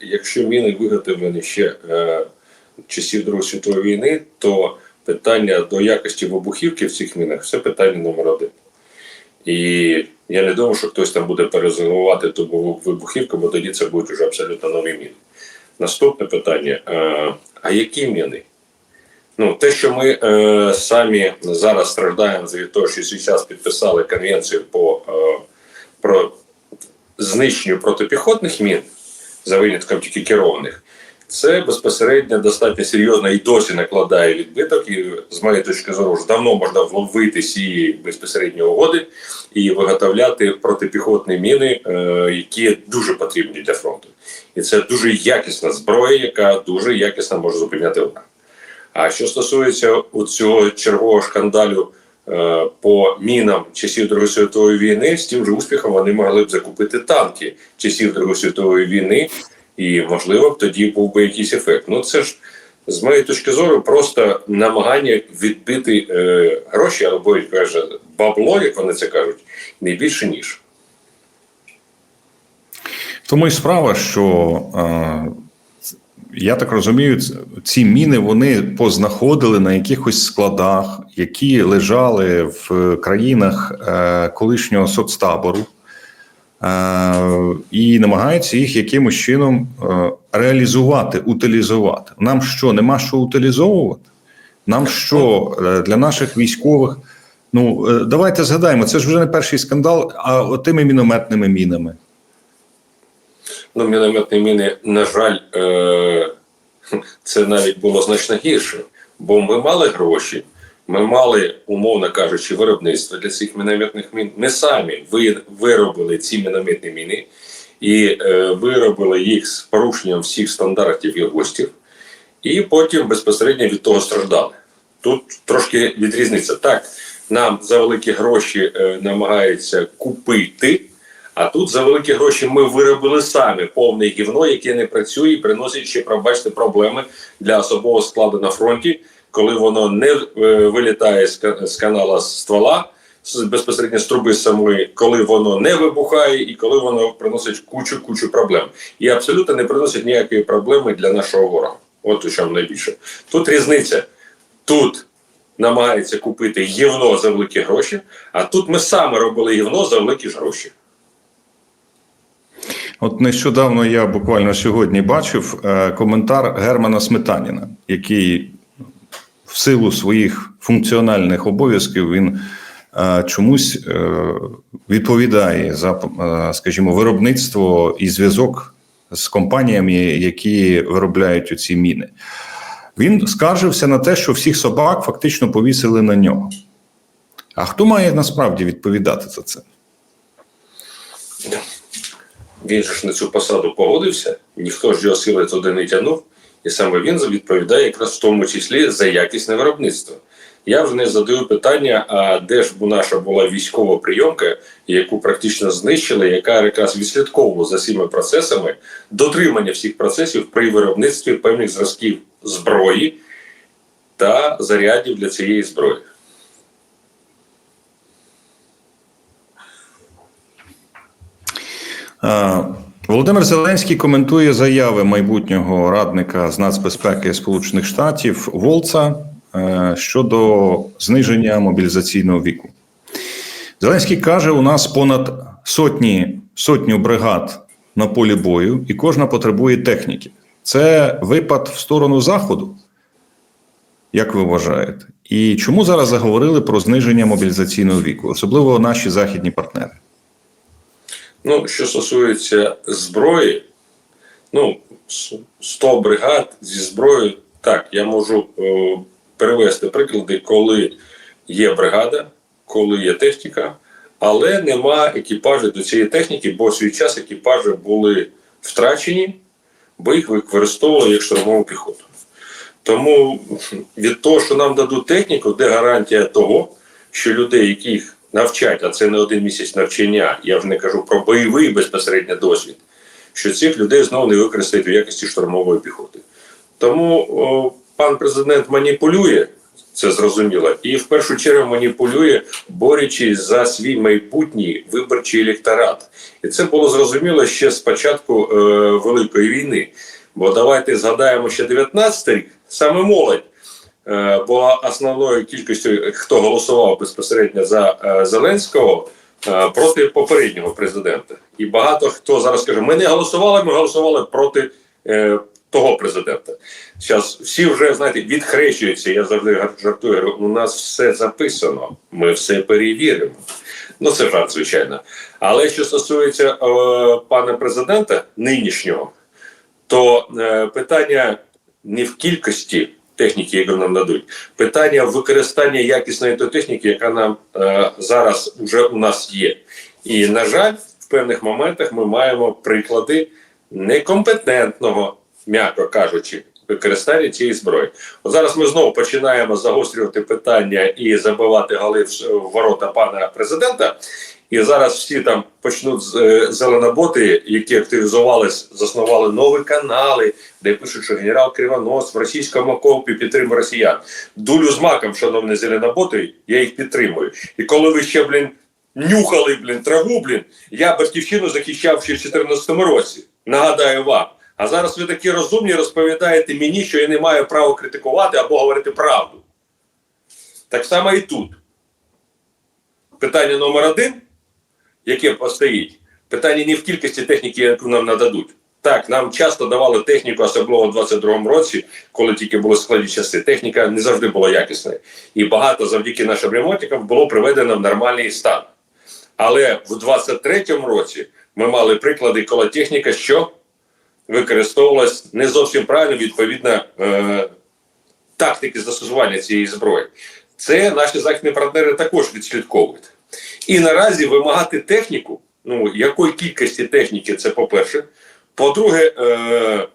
Якщо міни виготовлені ще е, часів Другої світової війни, то питання до якості вибухівки в цих мінах це питання номер один. І я не думаю, що хтось там буде перезимувати ту вибухівку, бо тоді це будуть вже абсолютно нові міни. Наступне питання: е, а які міни? Ну, те, що ми е, самі зараз страждаємо від того, що зараз підписали конвенцію по е, про знищенню протипіхотних мін, за винятком тільки керованих, це безпосередньо достатньо серйозно і досі накладає відбиток. І з моєї точки зору ж давно можна вловити ці безпосередні угоди і виготовляти протипіхотні міни, е, які дуже потрібні для фронту. І це дуже якісна зброя, яка дуже якісно може зупиняти ворога. А що стосується цього чергового шкандалю по мінам часів Другої світової війни, з тим же успіхом вони могли б закупити танки часів Другої світової війни, і можливо б тоді був би якийсь ефект. Ну це ж з моєї точки зору просто намагання відбити е, гроші або каже бабло, як вони це кажуть, не більше ніж. Тому і справа, що е, я так розумію, ці міни вони познаходили на якихось складах, які лежали в країнах е, колишнього соцтабору, е, і намагаються їх якимось чином е, реалізувати, утилізувати. Нам що, нема що утилізовувати? Нам що для наших військових? Ну давайте згадаємо, це ж вже не перший скандал, а отими мінометними мінами. Ну, мінометні міни, на жаль, е- це навіть було значно гірше. Бо ми мали гроші, ми мали, умовно кажучи, виробництво для цих мінометних мін. Ми самі ви- виробили ці мінометні міни і е, виробили їх з порушенням всіх стандартів і гостів, і потім безпосередньо від того страждали. Тут трошки відрізниця. Так, нам за великі гроші е, намагаються купити. А тут за великі гроші ми виробили самі повне гівно, яке не працює і приносить ще, пробачте, проблеми для особового складу на фронті, коли воно не е, вилітає з, канала ствола, безпосередньо з труби самої, коли воно не вибухає і коли воно приносить кучу кучу проблем. І абсолютно не приносить ніякої проблеми для нашого ворога. От у чому найбільше. Тут різниця. Тут намагається купити гівно за великі гроші, а тут ми саме робили гівно за великі ж гроші. От нещодавно я буквально сьогодні бачив е, коментар Германа Сметаніна, який в силу своїх функціональних обов'язків він е, чомусь е, відповідає за, скажімо, виробництво і зв'язок з компаніями, які виробляють оці міни. Він скаржився на те, що всіх собак фактично повісили на нього. А хто має насправді відповідати за це? Він же ж на цю посаду погодився, ніхто ж його сили туди не тягнув, і саме він відповідає якраз в тому числі за якісне виробництво. Я вже не задаю питання, а де ж наша була військова прийомка, яку практично знищили, яка якраз відслідковувала за всіма процесами дотримання всіх процесів при виробництві певних зразків зброї та зарядів для цієї зброї. Володимир Зеленський коментує заяви майбутнього радника з нацбезпеки Сполучених Штатів Волца е, щодо зниження мобілізаційного віку. Зеленський каже: у нас понад сотні сотню бригад на полі бою, і кожна потребує техніки. Це випад в сторону заходу. Як ви вважаєте? І чому зараз заговорили про зниження мобілізаційного віку, особливо наші західні партнери? Ну, що стосується зброї, ну, 100 бригад зі зброєю, так, я можу е, перевести приклади, коли є бригада, коли є техніка, але нема екіпажу до цієї техніки, бо свій час екіпажі були втрачені, бо їх використовували як штурмову піхоту. Тому від того, що нам дадуть техніку, де гарантія того, що людей, яких навчать, а це не один місяць навчання, я вже не кажу про бойовий безпосередньо досвід, що цих людей знову не використають у якості штурмової піхоти. Тому о, пан президент маніпулює Це зрозуміло. І в першу чергу маніпулює, борючись за свій майбутній виборчий електорат. І це було зрозуміло ще з початку е, Великої війни. Бо давайте згадаємо ще 19 рік, саме молодь е, була основною кількістю, хто голосував безпосередньо за е, Зеленського е, проти попереднього президента. І багато хто зараз каже: ми не голосували, ми голосували проти того президента. Зараз всі вже знаєте відхрещуються. Я завжди жартую. У нас все записано, ми все перевіримо. Ну це жарт, звичайно. Але що стосується е, пана президента нинішнього, то е, питання не в кількості техніки, яку нам дадуть, питання використання якісної тої техніки, яка нам е, зараз вже у нас є. І на жаль, в певних моментах ми маємо приклади некомпетентного, м'яко кажучи, використання цієї зброї. От зараз ми знову починаємо загострювати питання і забивати с- в ворота пана президента. І зараз всі там почнуть е, зеленоботи, які активізувались, заснували нові канали, де пишуть, що генерал Кривонос в російському окопі підтримує росіян. Дулю з маком, шановні зеленоботи, я їх підтримую. І коли ви ще, блін, нюхали, блін, траву, блін, я батьківщину захищав ще в 2014 році. Нагадаю вам. А зараз ви такі розумні розповідаєте мені, що я не маю права критикувати або говорити правду. Так само і тут. Питання номер один, яке постоїть, питання не в кількості техніки, яку нам нададуть. Так, нам часто давали техніку, особливо в 22-му році, коли тільки були складні часи. Техніка не завжди була якісною. І багато завдяки нашим ремонтникам було приведено в нормальний стан. Але в 23-му році ми мали приклади, коли техніка що використовувалась не зовсім правильно відповідно е, тактики застосування цієї зброї. Це наші західні партнери також відслідковують. І наразі вимагати техніку, ну якої кількості техніки, це по-перше. По-друге, е,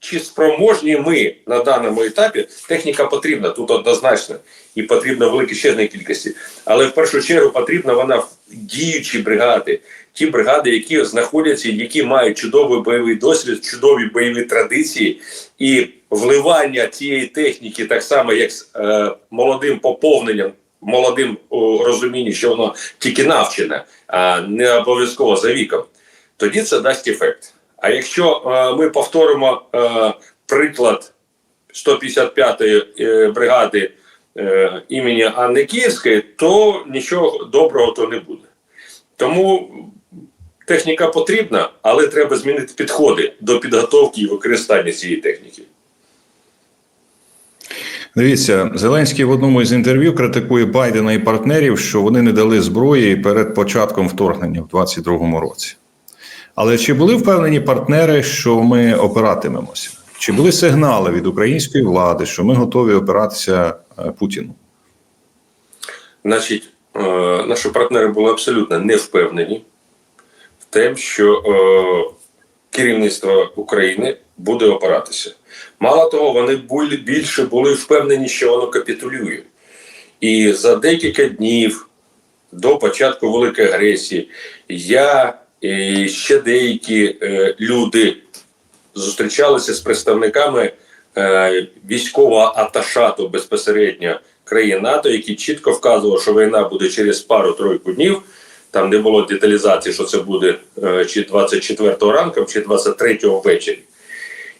чи спроможні ми на даному етапі, техніка потрібна тут однозначно, і потрібна в величезній кількості. Але в першу чергу потрібна вона в діючі бригади, ті бригади, які знаходяться, які мають чудовий бойовий досвід, чудові бойові традиції, і вливання цієї техніки, так само як з е, молодим поповненням, молодим у розумінні, що воно тільки навчене, а не обов'язково за віком, тоді це дасть ефект. А якщо е, ми повторимо е, приклад 155-ї е, бригади імені Анни Київської, то нічого доброго то не буде. Тому техніка потрібна, але треба змінити підходи до підготовки і використання цієї техніки. Дивіться, Зеленський в одному із інтерв'ю критикує Байдена і партнерів, що вони не дали зброї перед початком вторгнення в 2022 році. Але чи були впевнені партнери, що ми опиратимемося? Чи були сигнали від української влади, що ми готові опиратися е, Путіну? Значить, е, наші партнери були абсолютно не впевнені в те, що е, керівництво України буде опиратися. Мало того, вони були, більше були впевнені, що воно капітулює. І за декілька днів до початку великої агресії я і ще деякі е, люди зустрічалися з представниками е, військового аташату безпосередньо країн НАТО, які чітко вказували, що війна буде через пару-тройку днів. Там не було деталізації, що це буде е, чи 24 ранком, чи 23 ввечері.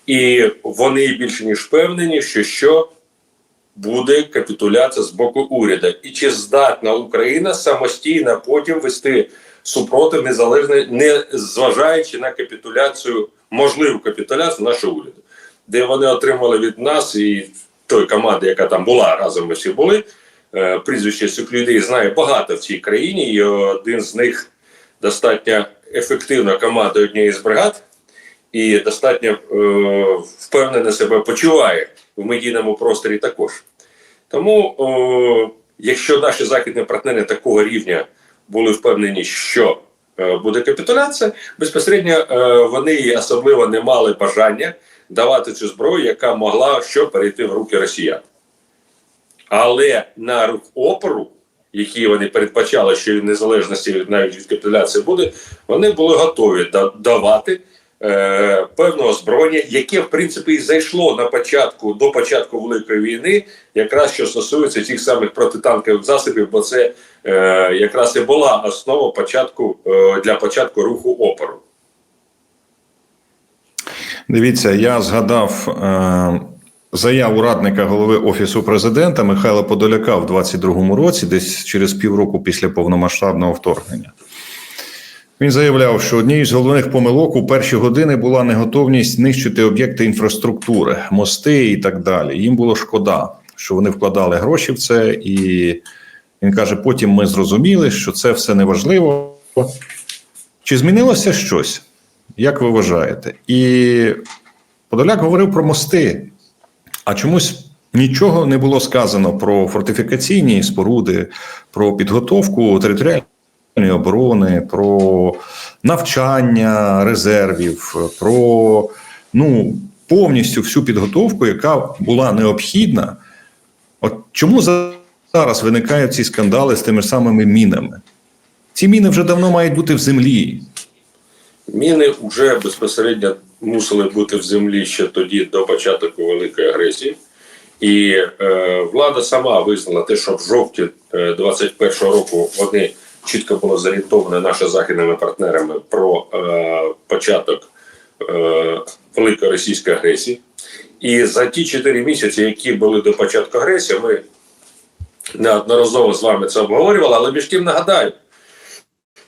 І вони більше ніж впевнені, що що буде капітуляція з боку уряду. І чи здатна Україна самостійно потім вести супротив незалежно, не зважаючи на капітуляцію, можливу капітуляцію нашого уряду, де вони отримали від нас і той команди, яка там була разом. Ми всі були. Е, Прізвище цих людей знає багато в цій країні, і один з них достатньо ефективна команда однієї з бригад, і достатньо е, впевнено себе почуває в медійному просторі також. Тому, о, якщо наші західні партнери такого рівня були впевнені, що е, буде капітуляція, безпосередньо е, вони особливо не мали бажання давати цю зброю, яка могла що перейти в руки росіян. Але на рух опору, які вони передбачали, що в незалежності навіть від капітуляції буде, вони були готові давати е, певного озброєння, яке в принципі і зайшло на початку до початку Великої війни, якраз що стосується тих самих протитанкових засобів, бо це е, якраз і була основа початку е, для початку руху опору. Дивіться, я згадав е, заяву радника голови Офісу президента Михайла Подоляка в 22-му році, десь через півроку після повномасштабного вторгнення. Він заявляв, що однією з головних помилок у перші години була неготовність нищити об'єкти інфраструктури, мости і так далі. Їм було шкода, що вони вкладали гроші в це, і він каже: потім ми зрозуміли, що це все неважливо. Чи змінилося щось? Як ви вважаєте? І Подоляк говорив про мости, а чомусь нічого не було сказано про фортифікаційні споруди, про підготовку територіальної оборони, про навчання резервів, про ну, повністю всю підготовку, яка була необхідна. От чому зараз виникають ці скандали з тими самими мінами? Ці міни вже давно мають бути в землі. Міни вже безпосередньо мусили бути в землі ще тоді до початку великої агресії. І е, влада сама визнала те, що в жовтні е, 21-го року вони чітко було зорієнтовані нашими західними партнерами про е, початок е, великої російської агресії. І за ті 4 місяці, які були до початку агресії, ми неодноразово з вами це обговорювали, але між тим нагадаю,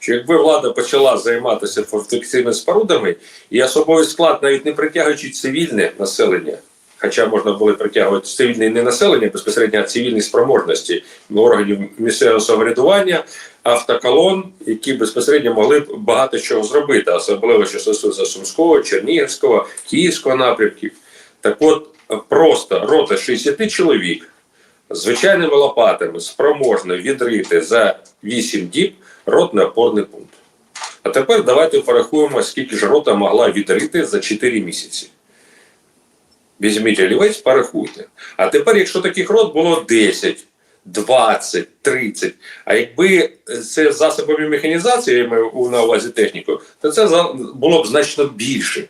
що якби влада почала займатися фортифікаційними спорудами, і особовий склад, навіть не притягуючи цивільне населення, хоча можна було притягувати цивільне не населення, безпосередньо а цивільні спроможності органів місцевого самоврядування, автоколон, які безпосередньо могли б багато чого зробити, особливо що стосується Сумського, Чернігівського, Київського напрямків. Так от просто рота 60 чоловік звичайними лопатами спроможна відрити за 8 діб ротний опорний пункт. А тепер давайте порахуємо, скільки ж рота могла відрити за 4 місяці. Візьміть олівець, порахуйте. А тепер, якщо таких рот було 10, 20, 30, а якби це засобами механізації, я маю на увазі техніку, то це було б значно більше.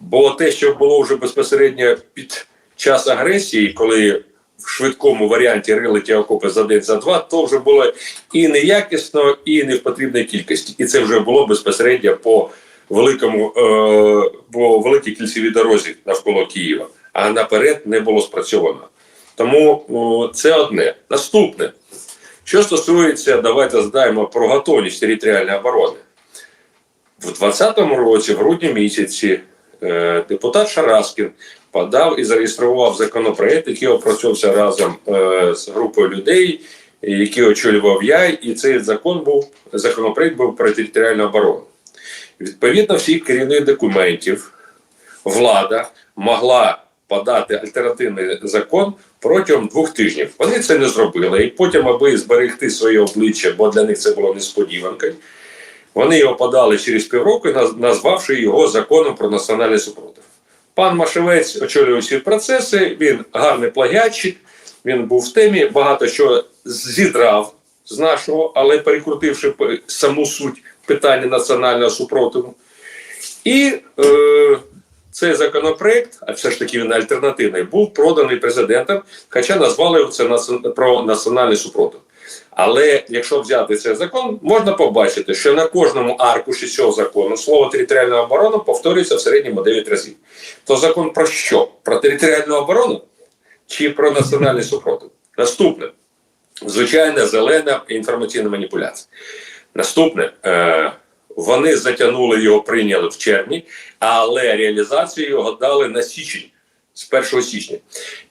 Бо те, що було вже безпосередньо під час агресії, коли в швидкому варіанті рили окопи за день за два, то вже було і неякісно, і не в потрібній кількості. І це вже було безпосередньо по великому е, по великій кільцевій дорозі навколо Києва. А наперед не було спрацьовано. Тому це одне. Наступне, що стосується, давайте здаємо про готовність територіальної оборони. В 2020 році, в грудні місяці, е, депутат Шараскін подав і зареєстрував законопроект, який опрацьовувався разом е, з групою людей, які очолював я, і цей закон був законопроект був про територіальну оборону. Відповідно всіх керівних документів влада могла подати альтернативний закон протягом двох тижнів. Вони це не зробили, і потім, аби зберегти своє обличчя, бо для них це було несподіванкою. Вони його подали через півроку, назвавши його законом про національний супротив. Пан Машевець очолював ці процеси. Він гарний плагіатчик, він був в темі, багато що зідрав з нашого, але перекрутивши саму суть питання національного супротиву. І е, цей законопроект, а все ж таки він альтернативний, був проданий президентом, хоча назвали це про національний супротив. Але якщо взяти цей закон, можна побачити, що на кожному аркуші цього закону слово територіальна оборона повторюється в середньому 9 разів. То закон про що? Про територіальну оборону чи про національний супротив? Наступне звичайна зелена інформаційна маніпуляція. Наступне, е, вони затягнули його, прийняли в червні, але реалізацію його дали на січень з 1 січня.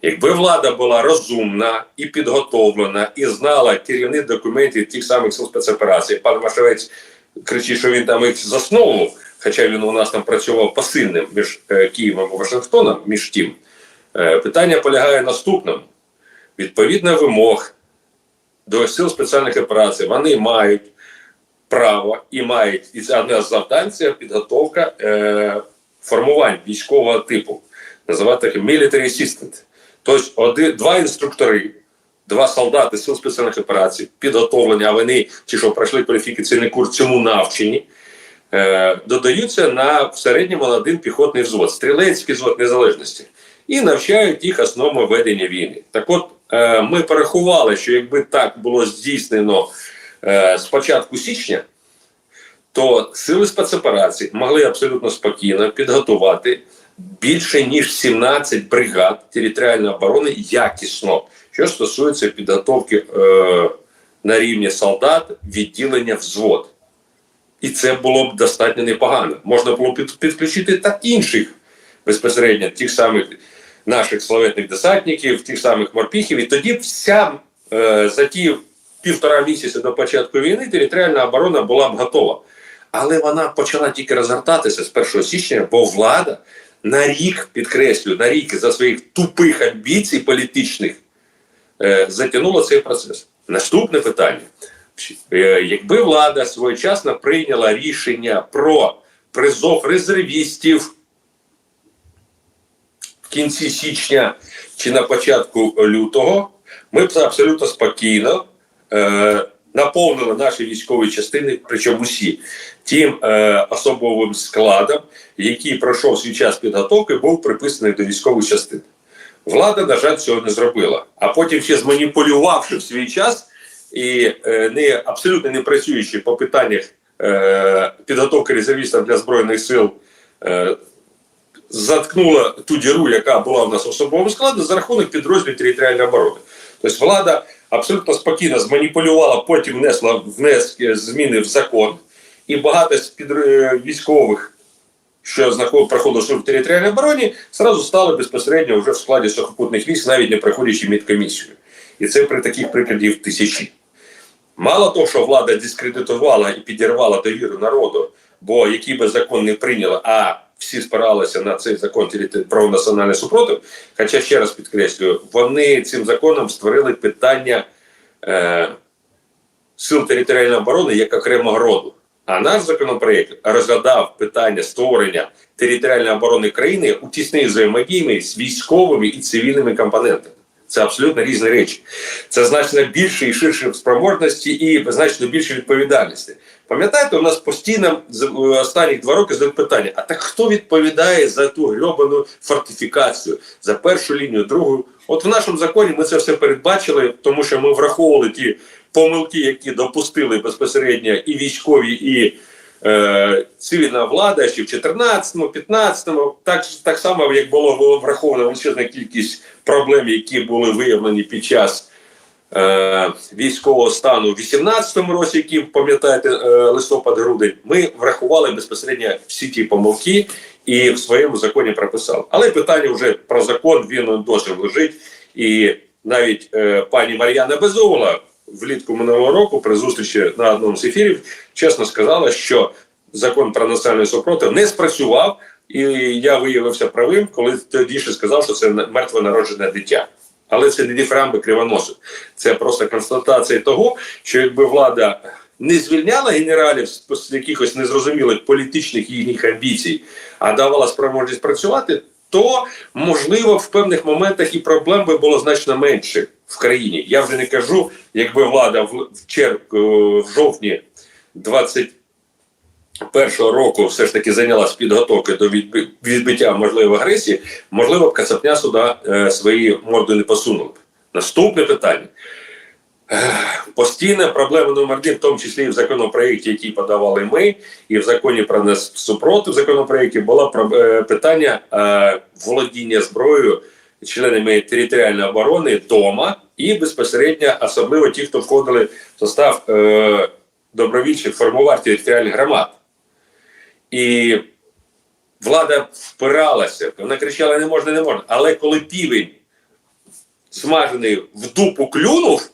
Якби влада була розумна і підготовлена, і знала керівних документів тих самих спецоперацій, пан Машевець кричить, що він там їх засновував, хоча він у нас там працював посильним між е, Києвом і Вашингтоном, між тим. Е, питання полягає наступному: відповідно вимог до сил спеціальних операцій, вони мають право і мають і це одне завдань це підготовка е, формувань військового типу, називати їх military assistant. Тобто один, два інструктори, два солдати сил спеціальних операцій, підготовлені, а вони ті, що пройшли кваліфікаційний курс, цьому навчені, е, додаються на в середньому на один піхотний взвод, стрілецький взвод незалежності, і навчають їх основам ведення війни. Так от е, ми порахували, що якби так було здійснено е, з початку січня, то сили спецоперацій могли абсолютно спокійно підготувати більше ніж 17 бригад територіальної оборони якісно, що стосується підготовки е, на рівні солдат, відділення взвод. І це було б достатньо непогано. Можна було під, підключити та інших безпосередньо тих самих наших славетних десантників, тих самих морпіхів, і тоді вся е, за ті півтора місяця до початку війни територіальна оборона була б готова. Але вона почала тільки розгортатися з 1 січня, бо влада на рік, підкреслюю, на рік за своїх тупих амбіцій політичних е, затягнула цей процес. Наступне питання. Е, якби влада своєчасно прийняла рішення про призов резервістів в кінці січня чи на початку лютого, ми б абсолютно спокійно е, наповнили наші військові частини, причому всі, тим е, особовим складом, який пройшов свій час підготовки, був приписаний до військових частин. Влада, на жаль, цього не зробила. А потім ще зманіпулювавши в свій час і е, не абсолютно не працюючи по питаннях е, підготовки резервістів для збройних сил, е, заткнула ту діру, яка була в нас в особовому складі, за рахунок підрозділів територіальної оборони. Тобто влада абсолютно спокійно зманіпулювала, потім внесла внески зміни в закон, і багато з під е, військових. Що знаход проходили в територіальній обороні, зразу стали безпосередньо вже в складі сухопутних військ, навіть не проходячи медкомісію. І це при таких прикладів тисячі. Мало того, що влада дискредитувала і підірвала довіру народу, бо який би закон не прийняла, а всі спиралися на цей закон про національний супротив. Хоча ще раз підкреслюю, вони цим законом створили питання е, сил територіальної оборони як окремого роду. А наш законопроект розглядав питання створення територіальної оборони країни у тісній взаємодії з військовими і цивільними компонентами. Це абсолютно різні речі. Це значно більше і ширше спроможності і значно більше відповідальності. Пам'ятаєте, у нас постійно з е, останніх два роки задають питання: а так хто відповідає за ту грьобану фортифікацію, за першу лінію, другу? От в нашому законі ми це все передбачили, тому що ми враховували ті помилки, які допустили безпосередньо і військові, і е, цивільна влада ще в 14-му, 15-му, так, так само, як було враховано величезна кількість проблем, які були виявлені під час е, військового стану в 18-му році, які пам'ятаєте, е, листопад-грудень, ми врахували безпосередньо всі ті помилки і в своєму законі прописали. Але питання вже про закон він досі лежить. І навіть е, пані Мар'яна Безугла влітку минулого року при зустрічі на одному з ефірів чесно сказала, що закон про національний супротив не спрацював, і я виявився правим, коли тоді ще сказав, що це мертве народжене дитя. Але це не діфрамби кривоносу. Це просто констатація того, що якби влада не звільняла генералів з якихось незрозумілих політичних їхніх амбіцій, а давала спроможність працювати, то можливо в певних моментах і проблем би було значно менше в країні. Я вже не кажу, якби влада в, чер, е, в жовтні 21-го року все ж таки зайнялась підготовкою до відби- відбиття можливої агресії, можливо, б Кацапня сюди е, свої морди не посунули. Наступне питання. Постійна проблема номер один, в тому числі і в законопроєкті, який подавали ми, і в законі про нас супротив законопроєкті, було е, питання е, володіння зброєю членами територіальної оборони вдома і безпосередньо, особливо ті, хто входили в состав е, добровільчих формувань територіальних громад. І влада впиралася, вона кричала: не можна, не можна. Але коли півень смажений в дупу клюнув,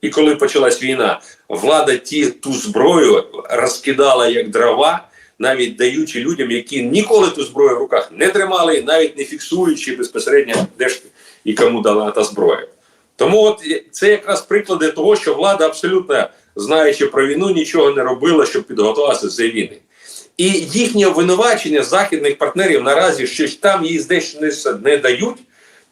і коли почалась війна, влада ті ту зброю розкидала як дрова, навіть даючи людям, які ніколи ту зброю в руках не тримали, навіть не фіксуючи безпосередньо, де ж і кому дана та зброя. Тому от це якраз приклади того, що влада абсолютно знаючи про війну, нічого не робила, щоб підготуватися до цієї війни. І їхнє обвинувачення західних партнерів наразі, що ж там їй десь не, не дають.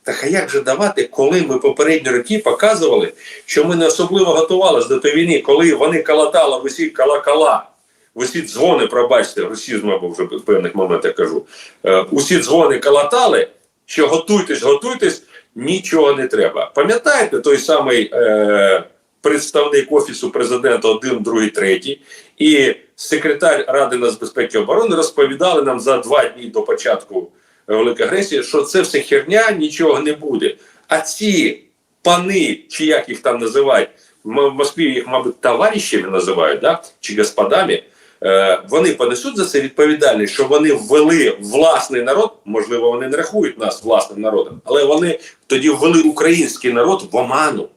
Так а як же давати, коли ми попередні роки показували, що ми не особливо готувалися до тієї війни, коли вони калатали в усіх колокола усі дзвони, пробачте, росізм або вже в певних моментах кажу. Е, усі дзвони калатали, що готуйтесь, готуйтесь, нічого не треба. Пам'ятаєте той самий е, представник Офісу президента 1, 2, 3 і секретар Ради нацбезпеки і оборони розповідали нам за два дні до початку великої агресії, що це все херня, нічого не буде. А ці пани, чи як їх там називають, в Москві їх, мабуть, товаришами називають, да? чи господами, е, вони понесуть за це відповідальність, що вони ввели власний народ, можливо, вони не рахують нас власним народом, але вони тоді ввели український народ в оману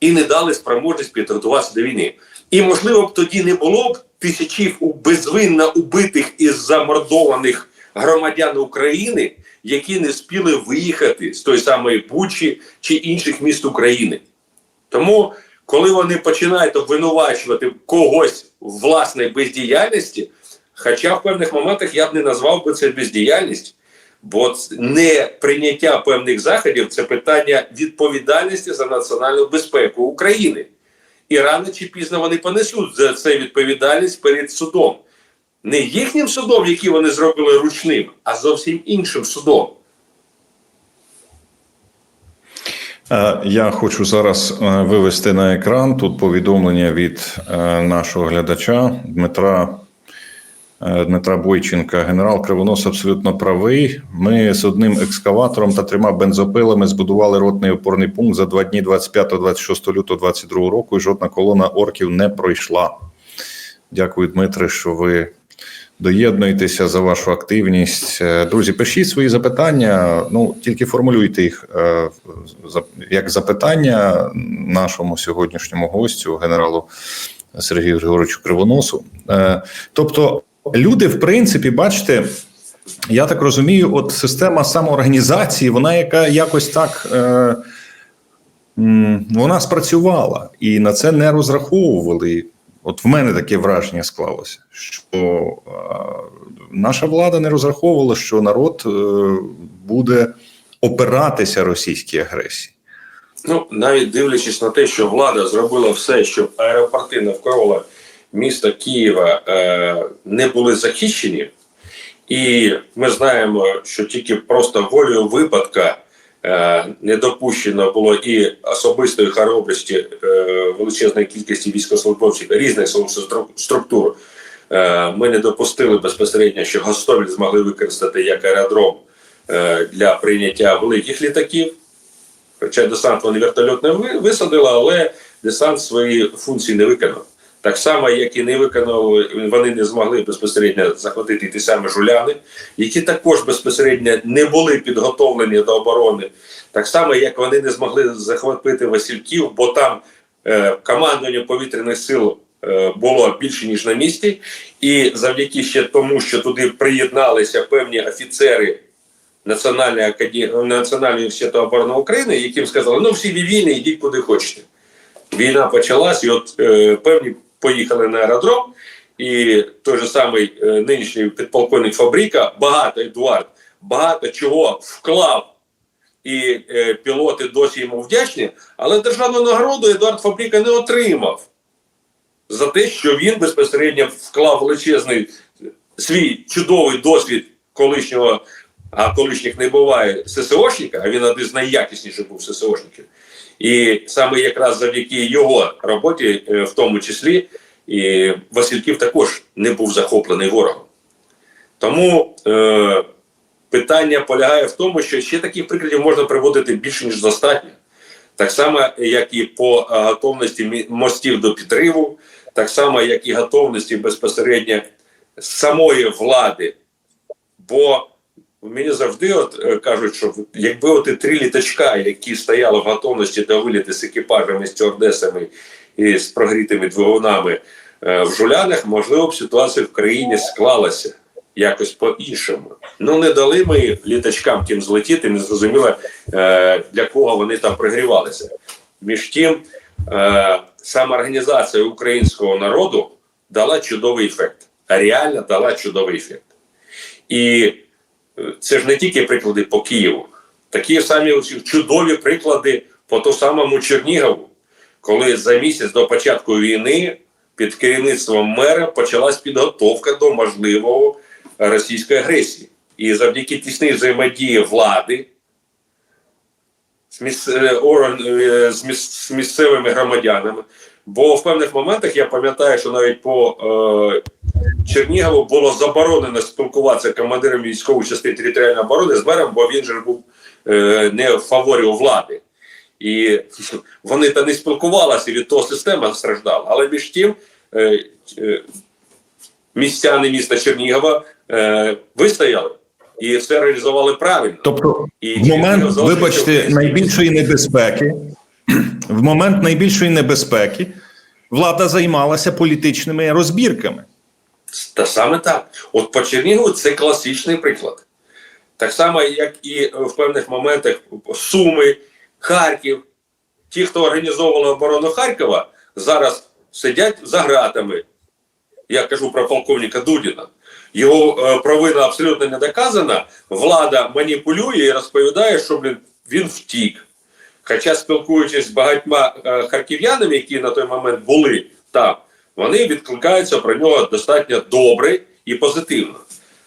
і не дали спроможність підготуватися до війни. І можливо б тоді не було б тисячів безвинно убитих і замордованих громадян України, які не спіли виїхати з той самої Бучі чи інших міст України. Тому, коли вони починають обвинувачувати когось в власній бездіяльності, хоча в певних моментах я б не назвав би це бездіяльність, бо не прийняття певних заходів це питання відповідальності за національну безпеку України. І рано чи пізно вони понесуть за це відповідальність перед судом. Не їхнім судом, який вони зробили ручним, а зовсім іншим судом. Е, Я хочу зараз е, вивести на екран тут повідомлення від е, нашого глядача Дмитра. е, Дмитра Бойченка, генерал Кривонос абсолютно правий. Ми з одним екскаватором та трьома бензопилами збудували ротний опорний пункт за два дні 25-26 лютого 22 року, і жодна колона орків не пройшла. Дякую, Дмитре, що ви доєднуєтеся за вашу активність. Е, Друзі, пишіть свої запитання. Ну тільки формулюйте їх е, як запитання нашому сьогоднішньому гостю, генералу Сергію Григоровичу Кривоносу. Е, Тобто, люди, в принципі, бачите. Я так розумію, от система самоорганізації, вона яка якось так вона спрацювала і на це не розраховували. От в мене таке враження склалося, що наша влада не розраховувала, що народ е, буде опиратися російській агресії. Ну, навіть дивлячись на те, що влада зробила все, щоб аеропорти навколо міста Києва е, не були захищені, і ми знаємо, що тільки просто волею випадка не допущено було і особистої хоробрості е, величезної кількості військовослужбовців різних структур. Е, ми не допустили безпосередньо, що Гостомель змогли використати як аеродром е, для прийняття великих літаків. Хоча десант вони вертольот не висадили, але десант свої функції не виконав. Так само, як і не виконали, вони не змогли безпосередньо захватити ті самі жуляни, які також безпосередньо не були підготовлені до оборони. Так само, як вони не змогли захватити Васильків, бо там е, командування повітряних сил е, було більше ніж на місці, і завдяки ще тому, що туди приєдналися певні офіцери Національної академії Національного університету оборони України, яким сказали, ну всі вільні, йдіть куди хочете. Війна почалась, і от е, певні поїхали на аеродром, і той же самий е, нинішній підполковник Фабріка, багато Едуард, багато чого вклав, і е, пілоти досі йому вдячні, але державну нагороду Едуард Фабріка не отримав за те, що він безпосередньо вклав величезний свій чудовий досвід колишнього а колишніх не буває ССОшника, а він один з найякісніших був ССОшників. І саме якраз завдяки його роботі, е, в тому числі, і Васильків також не був захоплений ворогом. Тому е, питання полягає в тому, що ще таких прикладів можна приводити більше, ніж достатньо. Так само, як і по е, готовності мостів до підриву, так само, як і готовності безпосередньо самої влади. Бо Мені завжди от е, кажуть, що якби от і три літачка, які стояли в готовності до виліти з екіпажами, стюардесами і з прогрітими двигунами е, в жулянах, можливо б ситуація в країні склалася якось по-іншому. Ну не дали ми літачкам тим злетіти, не зрозуміло е, для кого вони там пригрівалися. Між тим, сама організація українського народу дала чудовий ефект, реально дала чудовий ефект. І це ж не тільки приклади по Києву, такі самі чудові приклади по тому самому Чернігову, коли за місяць до початку війни під керівництвом мера почалась підготовка до можливого російської агресії. І завдяки тісній взаємодії влади з, е, е, місцевими громадянами. Бо в певних моментах я пам'ятаю, що навіть по е, Чернігову було заборонено спілкуватися командиром військової частини територіальної оборони з мером, бо він же був е, не в фаворі у влади. І вони та не спілкувалися, і від того система страждала. Але між тим е, е, містяни міста Чернігова е, вистояли і все реалізували правильно. Тобто, І в момент, вибачте, найбільшої небезпеки, в момент найбільшої небезпеки влада займалася політичними розбірками. Та саме так. От по Чернігову це класичний приклад. Так само, як і в певних моментах Суми, Харків. Ті, хто організовували оборону Харкова, зараз сидять за ґратами. Я кажу про полковника Дудіна. Його е, провина абсолютно не доказана. Влада маніпулює і розповідає, що він втік. Хоча, спілкуючись з багатьма е, харків'янами, які на той момент були там, вони відкликаються про нього достатньо добре і позитивно.